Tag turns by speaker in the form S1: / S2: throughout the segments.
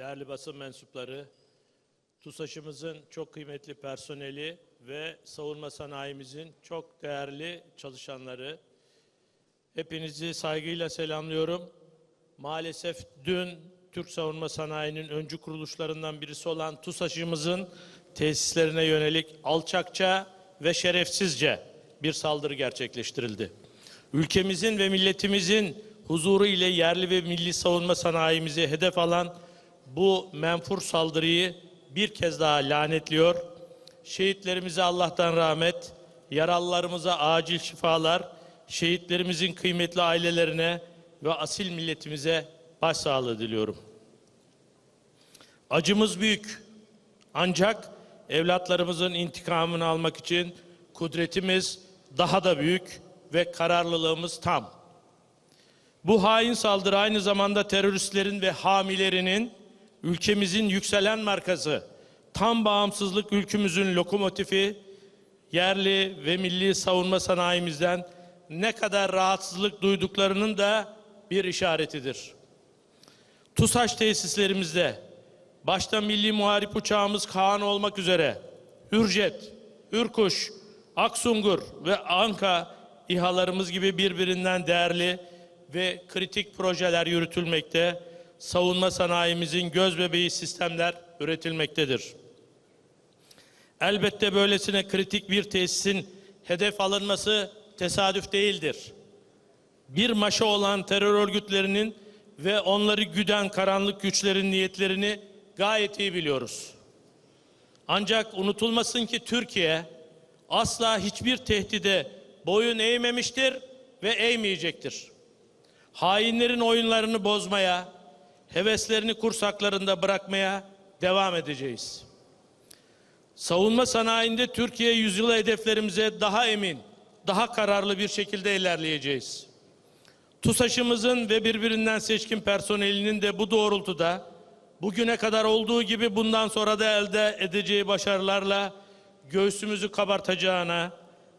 S1: değerli basın mensupları, TUSAŞ'ımızın çok kıymetli personeli ve savunma sanayimizin çok değerli çalışanları, hepinizi saygıyla selamlıyorum. Maalesef dün Türk savunma sanayinin öncü kuruluşlarından birisi olan TUSAŞ'ımızın tesislerine yönelik alçakça ve şerefsizce bir saldırı gerçekleştirildi. Ülkemizin ve milletimizin huzuru ile yerli ve milli savunma sanayimizi hedef alan bu menfur saldırıyı bir kez daha lanetliyor. Şehitlerimize Allah'tan rahmet, yaralılarımıza acil şifalar, şehitlerimizin kıymetli ailelerine ve asil milletimize başsağlığı diliyorum. Acımız büyük. Ancak evlatlarımızın intikamını almak için kudretimiz daha da büyük ve kararlılığımız tam. Bu hain saldırı aynı zamanda teröristlerin ve hamilerinin ülkemizin yükselen markası, tam bağımsızlık ülkümüzün lokomotifi, yerli ve milli savunma sanayimizden ne kadar rahatsızlık duyduklarının da bir işaretidir. TUSAŞ tesislerimizde başta milli muharip uçağımız Kaan olmak üzere Hürjet, Ürkuş, Aksungur ve Anka İHA'larımız gibi birbirinden değerli ve kritik projeler yürütülmekte, savunma sanayimizin göz bebeği sistemler üretilmektedir. Elbette böylesine kritik bir tesisin hedef alınması tesadüf değildir. Bir maşa olan terör örgütlerinin ve onları güden karanlık güçlerin niyetlerini gayet iyi biliyoruz. Ancak unutulmasın ki Türkiye asla hiçbir tehdide boyun eğmemiştir ve eğmeyecektir. Hainlerin oyunlarını bozmaya, heveslerini kursaklarında bırakmaya devam edeceğiz. Savunma sanayinde Türkiye yüzyılı hedeflerimize daha emin, daha kararlı bir şekilde ilerleyeceğiz. TUSAŞ'ımızın ve birbirinden seçkin personelinin de bu doğrultuda bugüne kadar olduğu gibi bundan sonra da elde edeceği başarılarla göğsümüzü kabartacağına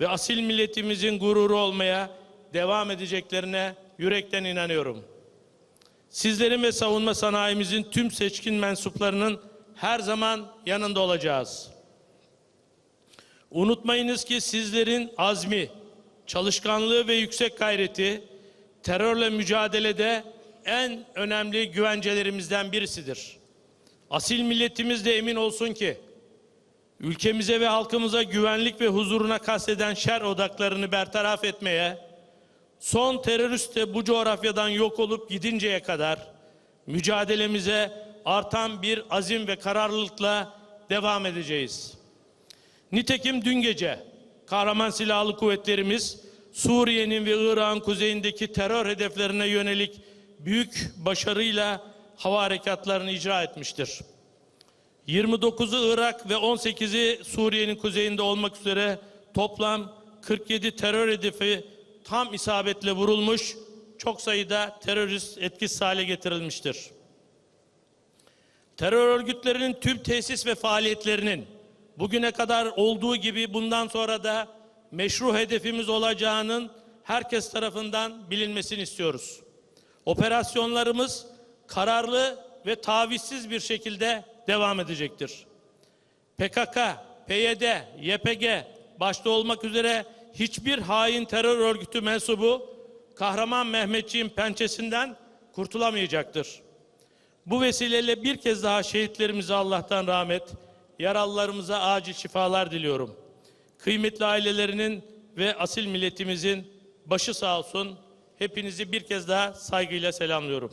S1: ve asil milletimizin gururu olmaya devam edeceklerine yürekten inanıyorum. Sizlerin ve savunma sanayimizin tüm seçkin mensuplarının her zaman yanında olacağız. Unutmayınız ki sizlerin azmi, çalışkanlığı ve yüksek gayreti terörle mücadelede en önemli güvencelerimizden birisidir. Asil milletimiz de emin olsun ki ülkemize ve halkımıza güvenlik ve huzuruna kasteden şer odaklarını bertaraf etmeye, son terörist de bu coğrafyadan yok olup gidinceye kadar mücadelemize artan bir azim ve kararlılıkla devam edeceğiz. Nitekim dün gece kahraman silahlı kuvvetlerimiz Suriye'nin ve Irak'ın kuzeyindeki terör hedeflerine yönelik büyük başarıyla hava harekatlarını icra etmiştir. 29'u Irak ve 18'i Suriye'nin kuzeyinde olmak üzere toplam 47 terör hedefi tam isabetle vurulmuş, çok sayıda terörist etkisiz hale getirilmiştir. Terör örgütlerinin tüm tesis ve faaliyetlerinin bugüne kadar olduğu gibi bundan sonra da meşru hedefimiz olacağının herkes tarafından bilinmesini istiyoruz. Operasyonlarımız kararlı ve tavizsiz bir şekilde devam edecektir. PKK, PYD, YPG başta olmak üzere hiçbir hain terör örgütü mensubu kahraman Mehmetçiğin pençesinden kurtulamayacaktır. Bu vesileyle bir kez daha şehitlerimize Allah'tan rahmet, yaralılarımıza acil şifalar diliyorum. Kıymetli ailelerinin ve asil milletimizin başı sağ olsun. Hepinizi bir kez daha saygıyla selamlıyorum.